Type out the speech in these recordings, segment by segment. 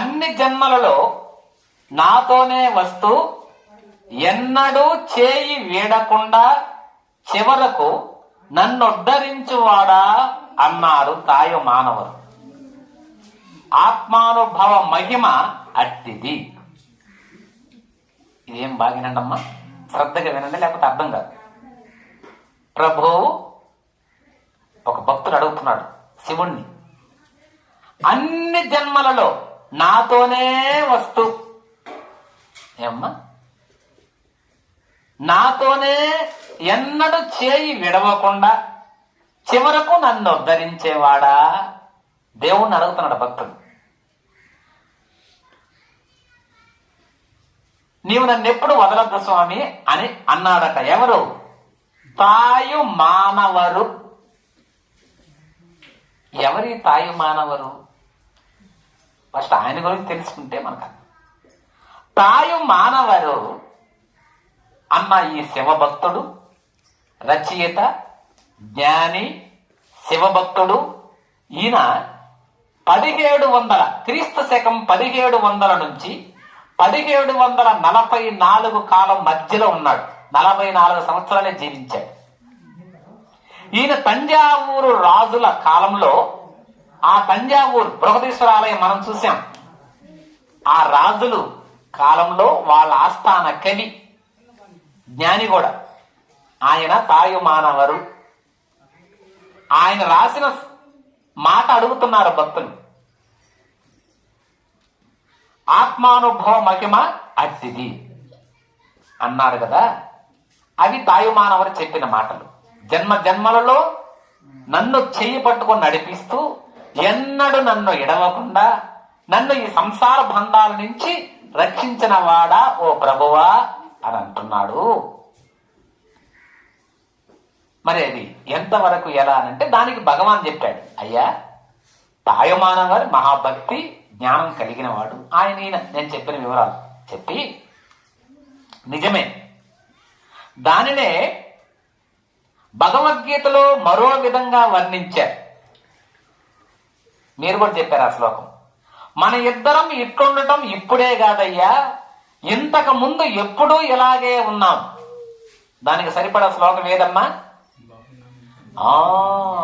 అన్ని జన్మలలో నాతోనే వస్తూ ఎన్నడూ చేయి వీడకుండా చివరకు నన్నుద్ధరించువాడా అన్నారు తాయు మానవులు. ఆత్మానుభవ మహిమ అట్టిది. ఇదేం బాగినండమ్మా? శ్రద్ధగా వినండి లేకపోతే అర్థం కాదు. ప్రభు ఒక భక్తుడు అడుగుతున్నాడు శివుణ్ణి అన్ని జన్మలలో నాతోనే వస్తూ. ఏమ్మా? నాతోనే ఎన్నడూ చేయి విడవకుండా చివరకు నన్ను ఉద్ధరించేవాడా? దేవుణ్ణి అడుగుతున్నాడు భక్తుడు. నీవు నన్ను ఎప్పుడు వదలద్దు స్వామి అని అన్నాడట ఎవరు? తాయు మానవరు. ఎవరి తాయు మానవరు? ఫస్ట్ ఆయన గురించి తెలుసుకుంటే మనకు తాయు మానవరు అన్న ఈ శివభక్తుడు రచయిత జ్ఞాని శివభక్తుడు ఈయన పదిహేడు వందల క్రీస్తు శకం పదిహేడు వందల నుంచి పదిహేడు వందల నలభై నాలుగు కాలం మధ్యలో ఉన్నాడు. నలభై నాలుగు సంవత్సరాలే జీవించాడు. ఈయన తంజావూరు రాజుల కాలంలో ఆ తంజావూరు బృహదీశ్వర ఆలయం మనం చూసాం ఆ రాజులు కాలంలో వాళ్ళ ఆస్థాన కవి జ్ఞాని కూడా. ఆయన తాయు మానవరు ఆయన రాసిన మాట అడుగుతున్నారు భక్తులు. ఆత్మానుభవ మహిమ అట్టిది అన్నారు కదా. అవి తాయుమానవరు చెప్పిన మాటలు. జన్మ జన్మలలో నన్ను చెయ్యి పట్టుకొని నడిపిస్తూ ఎన్నడు నన్ను ఎడవకుండా నన్ను ఈ సంసార బంధాల నుంచి రక్షించిన వాడా ఓ ప్రభువా అని అంటున్నాడు. మరి అది ఎంతవరకు ఎలా అంటే దానికి భగవాన్ చెప్పాడు అయ్యా తాయమానవారి మహాభక్తి జ్ఞానం కలిగిన వాడు ఆయన నేను చెప్పిన వివరాలు చెప్పి నిజమే. దానినే భగవద్గీతలో మరో విధంగా వర్ణించారు. మీరు కూడా చెప్పారు ఆ శ్లోకం. మన ఇద్దరం ఇట్లుండటం ఇప్పుడే కాదయ్యా. ఇంతకు ముందు ఎప్పుడూ ఇలాగే ఉన్నాం. దానికి సరిపడా శ్లోకం ఏదమ్మా?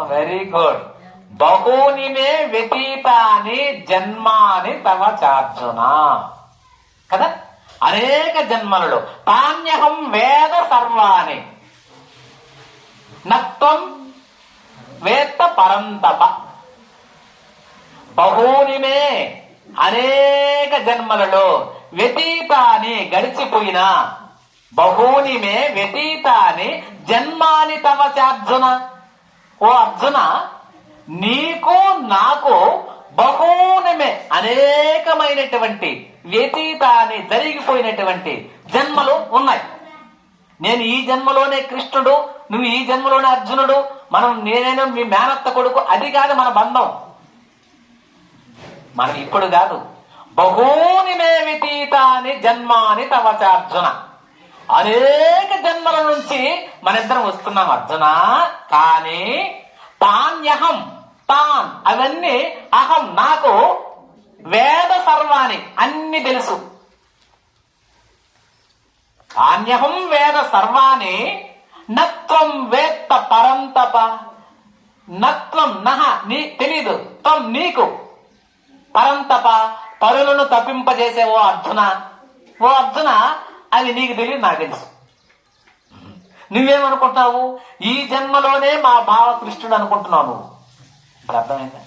వెరీ గుడ్ బహూని మే వ్యతీతాని జన్మాని తమ చార్జున. కదా? అనేక జన్మలలో. తాన్యహం వేద సర్వాణి. నత్వం వేత్త పరంతప. బహూనిమే అనేక జన్మలలో వ్యతీతాని గడిచిపోయిన బహూనిమే వ్యతీతాని జన్మాని తవ ఓ అర్జున నీకు నాకు బహూనిమే అనేకమైనటువంటి వ్యతీతాన్ని జరిగిపోయినటువంటి జన్మలు ఉన్నాయి. నేను ఈ జన్మలోనే కృష్ణుడు నువ్వు ఈ జన్మలోనే అర్జునుడు మనం నేనేనో మీ మేనత్త కొడుకు అది కాదు మన బంధం. మనం ఇప్పుడు కాదు. బహూని మే వ్యతీతాని జన్మాని తవచార్జున అనేక జన్మల నుంచి మన ఇద్దరం వస్తున్నాం అర్జున. కానీ తాన్యహం తాన్ అవన్నీ అహం నాకు వేద సర్వాణి అన్ని తెలుసు. తాన్యహం వేద సర్వాణి నత్వం వేత్త పరంతప. నత్వం నహ నీ తెలీదు. త్వం నీకు. పరంతప పరులను తప్పింపజేసే ఓ అర్జున ఓ అర్జున అది నీకు తెలియదు నాకు తెలుసు. నువ్వేమనుకుంటున్నావు? ఈ జన్మలోనే మా భావ కృష్ణుడు అనుకుంటున్నావు నువ్వు. ఇప్పుడు అర్థమైందా?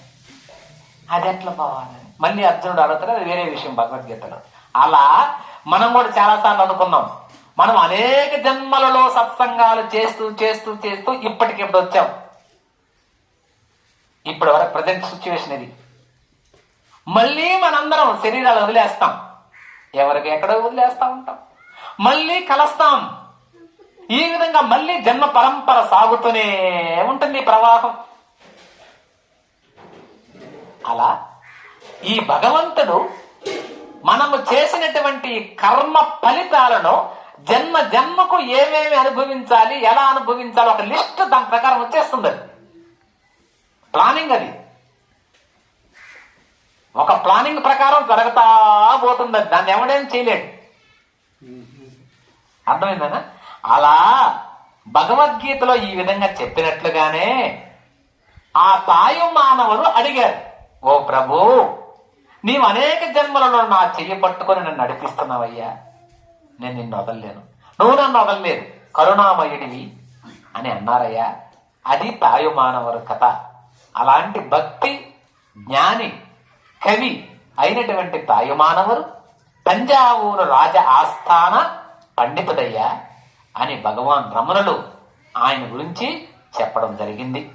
అది ఎట్లా పోవాలి మళ్ళీ అర్జునుడు అడుగుతాడు అది వేరే విషయం భగవద్గీతలో. అలా మనం కూడా చాలాసార్లు అనుకున్నాం. మనం అనేక జన్మలలో సత్సంగాలు చేస్తూ చేస్తూ చేస్తూ ఇప్పటికి ఇప్పుడు వచ్చాం. ఇప్పుడు వరకు ప్రజెంట్ సిచ్యువేషన్ ఇది. మళ్ళీ మనందరం శరీరాలు వదిలేస్తాం. ఎవరికి ఎక్కడో వదిలేస్తా ఉంటాం. మళ్ళీ కలుస్తాం. ఈ విధంగా మళ్ళీ జన్మ పరంపర సాగుతూనే ఉంటుంది ప్రవాహం. అలా ఈ భగవంతుడు మనము చేసినటువంటి కర్మ ఫలితాలను జన్మ జన్మకు ఏమేమి అనుభవించాలి ఎలా అనుభవించాలి ఒక లిస్ట్ దాని ప్రకారం వచ్చేస్తుంది. ప్లానింగ్ అది. ఒక ప్లానింగ్ ప్రకారం జరుగుతా పోతుంది. అది. దాన్ని ఎవడేం చేయలేడు. అర్థమైందనా? అలా భగవద్గీతలో ఈ విధంగా చెప్పినట్లుగానే ఆ తాయు మానవులు అడిగారు ఓ ప్రభు నీవు అనేక జన్మలలో నా చెయ్యి పట్టుకొని నన్ను నడిపిస్తున్నావయ్యా. నేను నిన్ను వదలలేను. నువ్వు నన్ను వదలలేదు. కరుణామయుడివి అని అన్నారయ్యా. అది తాయు మానవుడు కథ. అలాంటి భక్తి జ్ఞాని కవి అయినటువంటి తాయుమానవరు తంజావూరు రాజ ఆస్థాన పండితుడయ్యా అని భగవాన్ రమణులు ఆయన గురించి చెప్పడం జరిగింది.